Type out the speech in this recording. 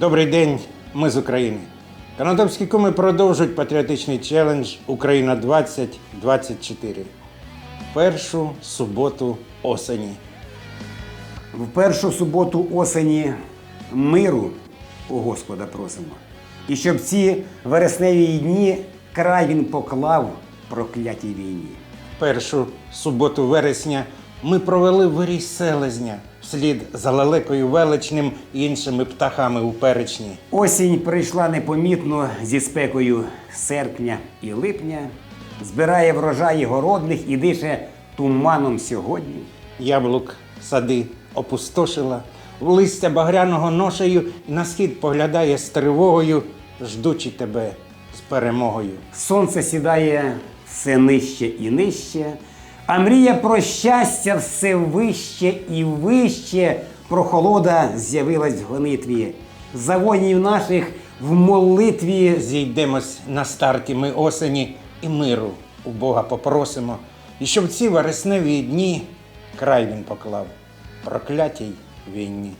Добрий день, ми з України. Канадовські куми продовжують патріотичний челендж Україна 2024. Першу суботу осені. В першу суботу осені миру у Господа просимо. І щоб ці вересневі дні край він поклав проклятій війні. Першу суботу вересня ми провели в вирій селезня вслід за лелекою величним і іншими птахами у перечні. Осінь прийшла непомітно зі спекою серпня і липня, збирає врожаї городних і дише туманом сьогодні. Яблук сади опустошила, листя багряного ношею на схід поглядає з тривогою, ждучи тебе з перемогою. Сонце сідає все нижче і нижче, а мрія про щастя все вище і вище. Прохолода з'явилась в гонитві. За воїнів наших в молитві Зійдемось на старті ми осені і миру у Бога попросимо, і щоб ці вересневі дні край він поклав проклятій війні.